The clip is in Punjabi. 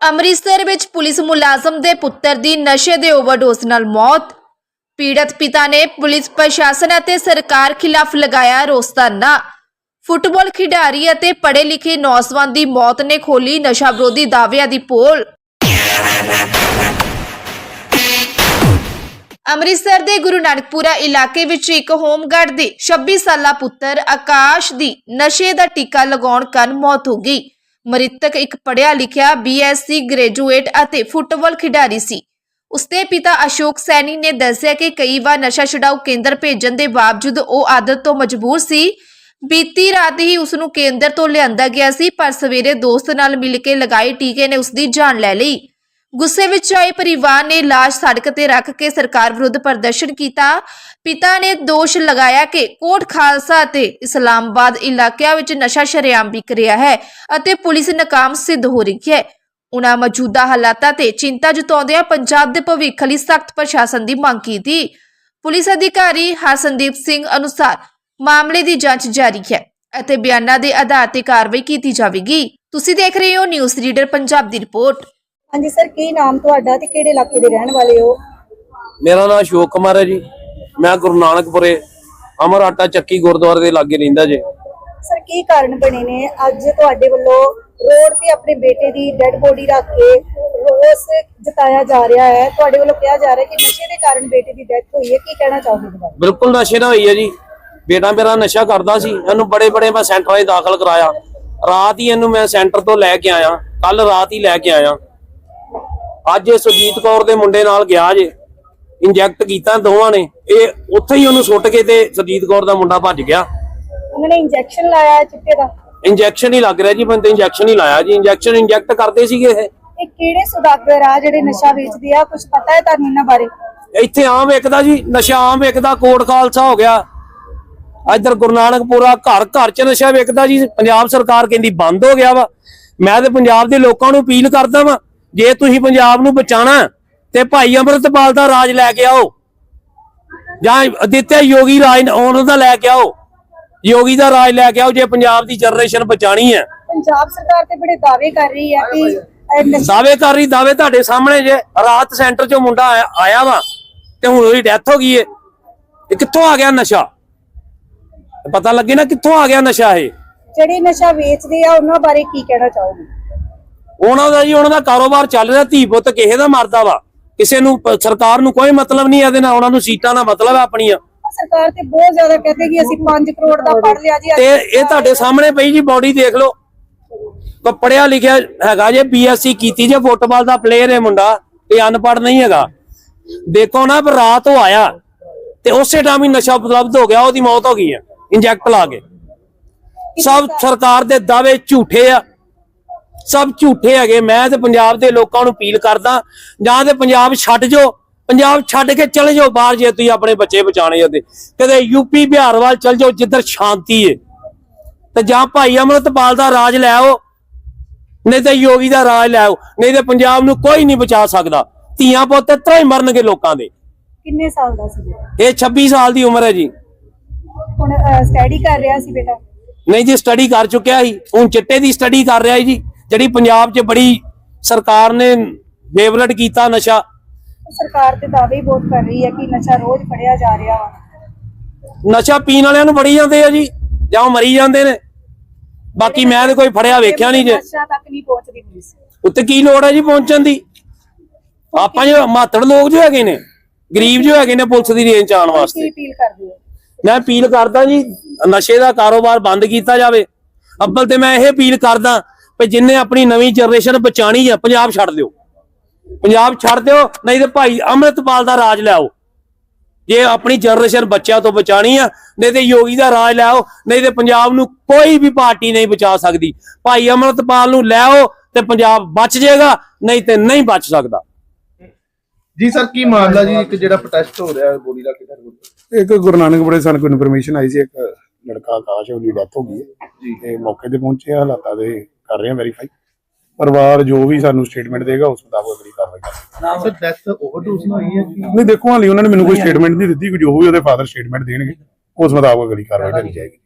ਅੰਮ੍ਰਿਤਸਰ ਵਿੱਚ ਪੁਲਿਸ ਮੁਲਾਜ਼ਮ ਦੇ ਪੁੱਤਰ ਦੀ ਨਸ਼ੇ ਦੇ ਓਵਰਡੋਜ਼ ਨਾਲ ਮੌਤ। ਪੀੜਤ ਪਿਤਾ ਨੇ ਪੁਲਿਸ ਪ੍ਰਸ਼ਾਸਨ ਅਤੇ ਸਰਕਾਰ ਖਿਲਾਫ ਲਗਾਇਆ ਰੋਸ ਧਰਨਾ ਫੁੱਟਬਾਲ ਖਿਡਾਰੀ ਅਤੇ ਪੜ੍ਹੇ ਲਿਖੇ ਨੌਜਵਾਨ ਦੀ ਮੌਤ ਨੇ ਖੋਲੀ ਨਸ਼ਾ ਵਿਰੋਧੀ ਦਾਅਵਿਆਂ ਦੀ ਪੋਲ। ਅੰਮ੍ਰਿਤਸਰ ਦੇ ਗੁਰੂ ਨਾਨਕਪੁਰਾ ਇਲਾਕੇ ਵਿੱਚ ਇੱਕ ਹੋਮਗਾਰਡ ਦੇ 26 ਸਾਲਾ ਪੁੱਤਰ ਆਕਾਸ਼ ਦੀ ਨਸ਼ੇ ਦਾ ਟੀਕਾ ਲਗਾਉਣ ਕਾਰਨ ਮੌਤ ਹੋ ਗਈ। ਮ੍ਰਿਤਕ ਇੱਕ ਪੜ੍ਹਿਆ ਲਿਖਿਆ ਬੀਐਸਸੀ ਗ੍ਰੈਜੂਏਟ ਅਤੇ ਫੁੱਟਬਾਲ ਖਿਡਾਰੀ ਸੀ। ਉਸਦੇ ਪਿਤਾ ਅਸ਼ੋਕ ਸੈਣੀ ਨੇ ਦੱਸਿਆ ਕਿ ਕਈ ਵਾਰ ਨਸ਼ਾ ਛੁਡਾਊ ਕੇਂਦਰ ਭੇਜਣ ਦੇ ਬਾਵਜੂਦ ਉਹ ਆਦਤ ਤੋਂ ਮਜਬੂਰ ਸੀ। ਬੀਤੀ ਰਾਤ ਹੀ ਉਸ ਨੂੰ ਕੇਂਦਰ ਤੋਂ ਲਿਆਂਦਾ ਗਿਆ ਸੀ, ਪਰ ਸਵੇਰੇ ਦੋਸਤ ਨਾਲ ਮਿਲ ਕੇ ਲਗਾਏ ਟੀਕੇ ਨੇ ਉਸ ਦੀ ਜਾਨ ਲੈ ਲਈ। ਗੁੱਸੇ ਵਿੱਚ ਆਏ ਪਰਿਵਾਰ ਨੇ ਲਾਸ਼ ਸੜਕ ਤੇ ਰੱਖ ਕੇ ਸਰਕਾਰ ਵਿਰੁੱਧ ਪ੍ਰਦਰਸ਼ਨ ਕੀਤਾ। ਪਿਤਾ ਨੇ ਦੋਸ਼ ਲਗਾਇਆ ਕਿ ਕੋਟ ਖਾਲਸਾ ਅਤੇ ਇਸਲਾਮਾਬਾਦ ਇਲਾਕਿਆਂ ਵਿੱਚ ਨਸ਼ਾ ਸ਼ਰੇਆਮ ਵਿਕ ਰਿਹਾ ਹੈ ਅਤੇ ਪੁਲਿਸ ਨਾਕਾਮ ਸਿੱਧ ਹੋ ਰਹੀ ਹੈ। ਉਨ੍ਹਾਂ ਮੌਜੂਦਾ ਹਾਲਾਤਾਂ ਤੇ ਚਿੰਤਾ ਜਤਾਉਂਦਿਆਂ ਪੰਜਾਬ ਦੇ ਭਵਿੱਖ ਲਈ ਸਖਤ ਪ੍ਰਸ਼ਾਸਨ ਦੀ ਮੰਗ ਕੀਤੀ। ਪੁਲਿਸ ਅਧਿਕਾਰੀ ਹਰਸੰਦੀਪ ਸਿੰਘ ਅਨੁਸਾਰ ਮਾਮਲੇ ਦੀ ਜਾਂਚ ਜਾਰੀ ਹੈ ਅਤੇ ਬਿਆਨਾਂ ਦੇ ਆਧਾਰ ਤੇ ਕਾਰਵਾਈ ਕੀਤੀ ਜਾਵੇਗੀ। ਤੁਸੀਂ ਦੇਖ ਰਹੇ ਹੋ ਨਿਊਜ਼ ਰੀਡਰ ਪੰਜਾਬ ਦੀ ਰਿਪੋਰਟ। ਹਾਂਜੀ ਸਰ ਕੀ ਨਾਮ ਤੁਹਾਡਾ ਤੇ ਕਿਹੜੇ ਇਲਾਕੇ ਦੇ ਰਹਿਣ ਵਾਲੇ ਹੋ? ਮੇਰਾ ਨਾਮ ਅਸ਼ੋਕ ਕੁਮਾਰ ਹੈ ਜੀ। ਮੈਂ ਗੁਰੂ ਨਾਨਕਪੁਰੇ ਅਮਰ ਆਟਾ ਚੱਕੀ ਗੁਰਦੁਆਰੇ ਦੇ ਲਾਗੇ ਰਹਿੰਦਾ ਜੇ। ਸਰ ਕੀ ਕਾਰਨ ਬਣੇ ਨੇ? ਅੱਜ ਤੁਹਾਡੇ ਵੱਲੋਂ ਰੋਡ ਤੇ ਆਪਣੇ ਬੇਟੇ ਦੀ ਡੈੱਡ ਬੋਡੀ ਰੱਖ ਕੇ ਰੋਸ ਜਤਾਇਆ ਜਾ ਰਿਹਾ ਹੈ। ਤੁਹਾਡੇ ਵੱਲੋਂ ਕਿਹਾ ਜਾ ਰਿਹਾ ਕਿ ਨਸ਼ੇ ਦੇ ਕਾਰਨ ਬੇਟੇ ਦੀ ਡੈਥ ਹੋਈ ਹੈ। ਕੀ ਕਹਿਣਾ ਚਾਹੋਗੇ ਇਸ ਬਾਰੇ? ਬਿਲਕੁਲ ਨਸ਼ੇ ਨਾਲ ਹੋਈ ਹੈ ਜੀ। ਬੇਟਾ ਮੇਰਾ ਨਸ਼ਾ ਕਰਦਾ ਸੀ। ਇਹਨੂੰ ਬੜੇ ਬੜੇ ਮੈਂ ਸੈਂਟਰਾਂ 'ਚ ਦਾਖਲ ਕਰਾਇਆ। ਰਾਤ ਹੀ ਇਹਨੂੰ ਮੈਂ ਸੈਂਟਰ ਤੋਂ ਲੈ ਕੇ ਆਇਆ। ਕੱਲ ਰਾਤ ਹੀ ਲੈ ਕੇ ਆਇਆ। ਅੱਜ ਇਹ ਸੁਜੀਤ ਕੌਰ ਦੇ ਮੁੰਡੇ ਨਾਲ ਗਿਆ ਜੇ ਇੰਜੈਕਟ ਕੀਤਾ ਦੋਵਾਂ ਨੇ ਇਹ ਉੱਥੇ ਹੀ ਉਹਨੂੰ ਸੁੱਟ ਕੇ ਤੇ ਸੁਜੀਤ ਕੌਰ ਦਾ ਮੁੰਡਾ ਭੱਜ ਗਿਆ। ਉਹਨਾਂ ਨੇ ਇੰਜੈਕਸ਼ਨ ਲਾਇਆ ਚਿੱਟੇ ਦਾ? ਇੰਜੈਕਸ਼ਨ ਹੀ ਲੱਗ ਰਿਹਾ ਜੀ ਬੰਦੇ ਇੰਜੈਕਸ਼ਨ ਹੀ ਲਾਇਆ ਜੀ ਇੰਜੈਕਸ਼ਨ ਇੰਜੈਕਟ ਕਰਦੇ ਸੀਗੇ ਇਹ। ਇਹ ਕਿਹੜੇ ਸੁਦਾਗਰ ਆ ਜਿਹੜੇ ਨਸ਼ਾ ਵੇਚਦੇ ਆ? ਕੁਝ ਪਤਾ ਹੈ ਤੁਹਾਨੂੰ ਇਹਨਾਂ ਬਾਰੇ? ਇੱਥੇ ਆਮ ਵਿਕਦਾ ਜੀ ਨਸ਼ਾ ਆਮ ਵਿਕਦਾ ਕੋਟ ਖਾਲਸਾ ਹੋ ਗਿਆ। ਇੱਧਰ ਗੁਰੂ ਨਾਨਕਪੁਰਾ ਘਰ ਘਰ ਚ ਨਸ਼ਾ ਵਿਕਦਾ ਜੀ ਪੰਜਾਬ ਸਰਕਾਰ ਕਹਿੰਦੀ ਬੰਦ ਹੋ ਗਿਆ ਵਾ। ਮੈਂ ਤੇ ਪੰਜਾਬ ਦੇ ਲੋਕਾਂ ਨੂੰ ਅਪੀਲ ਕਰਦਾ ਵਾਂ ਜੇ ਤੁਸੀਂ ਪੰਜਾਬ ਨੂੰ ਬਚਾਣਾ ਤੇ ਭਾਈ ਅੰਮ੍ਰਿਤਪਾਲ ਦਾ ਰਾਜ ਲੈ ਕੇ ਆਓ ਜਾਂ ਅਦਿੱਤਿਆ ਯੋਗੀ ਰਾਜ ਉਹਨਾਂ ਦਾ ਲੈ ਕੇ ਆਓ ਯੋਗੀ ਦਾ ਰਾਜ ਲੈ ਕੇ ਆਓ ਜੇ ਪੰਜਾਬ ਦੀ ਜਨਰੇਸ਼ਨ ਬਚਾਣੀ ਹੈ। ਪੰਜਾਬ ਸਰਕਾਰ ਤੇ ਬੜੇ ਦਾਅਵੇ ਕਰ ਰਹੀ ਹੈ ਕਿ ਦਾਅਵੇ ਕਰ ਰਹੀ ਦਾਅਵੇ ਤੁਹਾਡੇ ਸਾਹਮਣੇ ਜੇ ਰਾਤ ਸੈਂਟਰ ਚੋਂ ਮੁੰਡਾ ਆਇਆ- ਆਇਆ ਵਾ ਤੇ ਹੁਣ ਉਹਦੀ ਡੈਥ ਹੋ ਗਈ ਏ ਇਹ ਕਿੱਥੋਂ ਆ ਗਿਆ ਨਸ਼ਾ? ਪਤਾ ਲੱਗੇ ਨਾ ਕਿੱਥੋਂ ਆ ਗਿਆ ਨਸ਼ਾ ਇਹ। ਜਿਹੜੇ ਨਸ਼ਾ ਵੇਚਦੇ ਆ ਉਹਨਾਂ ਬਾਰੇ ਕੀ ਕਹਿਣਾ ਚਾਹੋਗੇ? ਉਹਨਾਂ ਦਾ ਜੀ ਉਹਨਾਂ ਦਾ ਕਾਰੋਬਾਰ ਚੱਲ ਰਿਹਾ ਧੀ ਪੁੱਤ ਕਿਸੇ ਦਾ ਮਰਦਾ ਵਾ। ਕਿਸੇ ਨੂੰ ਸਰਕਾਰ ਨੂੰ ਕੋਈ ਮਤਲਬ ਨਹੀਂ ਇਹਦੇ ਨਾਲ ਉਹਨਾਂ ਨੂੰ ਸੀਟਾਂ ਦਾ ਮਤਲਬ ਹੈ ਆਪਣੀਆਂ। ਸਰਕਾਰ ਤੇ ਬਹੁਤ ਜ਼ਿਆਦਾ ਕਹਿੰਦੇ ਕਿ ਅਸੀਂ 5 ਕਰੋੜ ਦਾ ਪੜ ਲਿਆ ਜੀ ਤੇ ਇਹ ਤੁਹਾਡੇ ਸਾਹਮਣੇ ਪਈ ਜੀ ਬਾਡੀ ਦੇਖ ਲਓ। ਕੋ ਪੜਿਆ ਲਿਖਿਆ ਹੈਗਾ ਜੇ ਬੀਐਸਸੀ ਕੀਤੀ ਜੇ ਫੁੱਟਬਾਲ ਦਾ ਪਲੇਅਰ ਹੈ ਮੁੰਡਾ ਇਹ ਅਨਪੜ੍ਹ ਨਹੀਂ ਹੈਗਾ। ਦੇਖੋ ਨਾ ਪਰ ਰਾਤ ਉਹ ਆਇਆ ਤੇ ਉਸੇ ਟਾਈਮ ਹੀ ਨਸ਼ਾ ਉਪਲਬਧ ਹੋ ਗਿਆ ਉਹਦੀ ਮੌਤ ਹੋ ਗਈ ਹੈ ਇੰਜੈਕਟ ਲਾ ਕੇ। ਸਭ ਸਰਕਾਰ ਦੇ ਦਾਅਵੇ ਝੂਠੇ ਆ। ਸਭ ਝੂਠੇ ਹੈਗੇ। ਮੈਂ ਤੇ ਪੰਜਾਬ ਦੇ ਲੋਕਾਂ ਨੂੰ ਅਪੀਲ ਕਰਦਾ ਜਾਂ ਤੇ ਪੰਜਾਬ ਛੱਡ ਜਾਓ ਪੰਜਾਬ ਛੱਡ ਕੇ ਚਲੇ ਜਾਓ ਬਾਹਰ ਜੇ ਤੁਸੀਂ ਆਪਣੇ ਬੱਚੇ ਬਚਾਣੇ ਉਹਦੇ। ਕਦੇ ਯੂਪੀ ਬਿਹਾਰ ਵੱਲ ਚਲ ਜਾਓ ਜਿੱਧਰ ਸ਼ਾਂਤੀ ਏ ਤੇ ਜਾਂ ਭਾਈ ਅਮਰਤਪਾਲ ਦਾ ਰਾਜ ਲੈ ਆਓ ਨਹੀਂ ਤੇ ਯੋਗੀ ਦਾ ਰਾਜ ਲੈ ਆਓ ਨਹੀਂ ਤੇ ਪੰਜਾਬ ਨੂੰ ਕੋਈ ਨਹੀਂ ਬਚਾ ਸਕਦਾ। ਧੀਆਂ ਪੁੱਤ ਤਰ੍ਹਾਂ ਹੀ ਮਰਨਗੇ ਲੋਕਾਂ ਦੇ। ਕਿੰਨੇ ਸਾਲ ਦਾ ਸੀ? ਇਹ 26 ਸਾਲ ਦੀ ਉਮਰ ਹੈ ਜੀ। ਹੁਣ ਸਟੱਡੀ ਕਰ ਰਿਹਾ ਸੀ ਬੇਟਾ? ਨਹੀਂ ਜੀ ਸਟੱਡੀ ਕਰ ਚੁੱਕਿਆ ਸੀ। ਹੁਣ ਚਿੱਟੇ ਦੀ ਸਟੱਡੀ ਕਰ ਰਿਹਾ ਜੀ। ਜਿਹੜੀ ਪੰਜਾਬ 'ਚ ਬੜੀ ਸਰਕਾਰ ਨੇ ਫੇਵਰਟ ਕੀਤਾ ਨਸ਼ਾ। ਸਰਕਾਰ ਤੇ ਦਾਅਵੇ ਹੀ ਬਹੁਤ ਕਰ ਰਹੀ ਹੈ ਕਿ ਨਸ਼ਾ ਰੋਜ਼ ਫੜਿਆ ਜਾ ਰਿਹਾ ਵਾ। ਨਸ਼ਾ ਪੀਣ ਵਾਲਿਆਂ ਨੂੰ ਫੜੀ ਜਾਂਦੇ ਆ ਜੀ ਜਾਂ ਉਹ ਮਰੀ ਜਾਂਦੇ ਨੇ। ਬਾਕੀ ਮੈਂ ਤੇ ਕੋਈ ਫੜਿਆ ਵੇਖਿਆ ਨਹੀਂ ਜੇ। ਨਸ਼ਾ ਤੱਕ ਨਹੀਂ ਪਹੁੰਚਦੀ ਪੁਲਿਸ। ਉੱਤੇ ਕੀ ਲੋੜ ਹੈ ਜੀ ਪਹੁੰਚਣ ਦੀ? ਆਪਾਂ ਜੋ ਮਾਤੜ ਲੋਕ ਜੋ ਹੈਗੇ ਨੇ ਗਰੀਬ ਜੋ ਹੈਗੇ ਨੇ ਪੁਲਿਸ ਦੀ ਰੇਂਜ ਆਉਣ ਵਾਸਤੇ। ਅਪੀਲ ਕਰਦੇ ਹੋ? ਮੈਂ ਅਪੀਲ ਕਰਦਾ ਜੀ ਨਸ਼ੇ ਦਾ ਕਾਰੋਬਾਰ ਬੰਦ ਕੀਤਾ ਜਾਵੇ। ਅੱਬਲ ਤੇ ਮੈਂ ਇਹ ਅਪੀਲ ਕਰਦਾ ਕਿ ਜਿੰਨੇ ਆਪਣੀ ਨਵੀਂ ਜਨਰੇਸ਼ਨ ਬਚਾਣੀ ਆ ਪੰਜਾਬ ਛੱਡ ਦਿਓ। ਪੰਜਾਬ ਛੱਡ ਦਿਓ ਨਹੀਂ ਤੇ ਭਾਈ ਅੰਮ੍ਰਿਤਪਾਲ ਦਾ ਰਾਜ ਲਿਆਓ ਜੇ ਆਪਣੀ ਜਨਰੇਸ਼ਨ ਬੱਚਿਆਂ ਤੋਂ ਬਚਾਣੀ ਆ ਨਹੀਂ ਤੇ ਯੋਗੀ ਦਾ ਰਾਜ ਲਿਆਓ ਨਹੀਂ ਤੇ ਪੰਜਾਬ ਨੂੰ ਕੋਈ ਵੀ ਪਾਰਟੀ ਨਹੀਂ ਬਚਾ ਸਕਦੀ। ਭਾਈ ਅੰਮ੍ਰਿਤਪਾਲ ਨੂੰ ਲਿਆਓ ਤੇ ਪੰਜਾਬ ਬਚ ਜਾਏਗਾ ਨਹੀਂ ਤੇ ਨਹੀਂ ਬਚ ਸਕਦਾ। ਜੀ ਸਰ ਕੀ ਮਾਮਲਾ ਜੀ? ਇੱਕ ਜਿਹੜਾ ਪ੍ਰੋਟੈਸਟ ਹੋ ਰਿਹਾ ਹੈ ਬੋਡੀ ਦਾ ਕਿਧਰ ਇੱਕ ਗੁਰੂ ਨਾਨਕਪੁਰੇ ਸਾਨੂੰ ਕੋਈ ਇਨਫੋਰਮੇਸ਼ਨ ਆਈ ਸੀ ਇੱਕ ਲੜਕਾ ਆਕਾਸ਼ ਉਹਦੀ ਡੈਥ ਹੋ ਗਈ ਹੈ। ਜੀ। ਤੇ ਮੌਕੇ ਤੇ ਪਹੁੰਚੇ ਹਾਲਾਤਾਂ ਦੇ ਕਰ ਰਹੇ ਆ ਵੈਰੀਫਾਈ ਪਰਿਵਾਰ ਜੋ ਵੀ ਸਾਨੂੰ ਸਟੇਟਮੈਂਟ ਦੇਗਾ ਉਸ ਮੁਤਾਬਕ ਅਗਲੀ ਕਾਰਵਾਈ ਕਰਾਂਗੇ ਸਰ ਡੈਥ ਓਵਰਡੋਜ਼ ਨਾਲ ਹੋਈ ਹੈ ਨਹੀਂ ਦੇਖੋ ਹਾਲੀ ਉਹਨਾਂ ਨੇ ਮੈਨੂੰ ਕੋਈ ਸਟੇਟਮੈਂਟ ਨਹੀਂ ਦਿੱਤੀ ਕਿ ਜੋ ਵੀ ਉਹਦੇ ਫਾਦਰ ਸਟੇਟਮੈਂਟ ਦੇਣਗੇ। ਉਸ ਮੁਤਾਬਕ ਅਗਲੀ ਕਾਰਵਾਈ ਕਰੀ ਜਾਏਗੀ।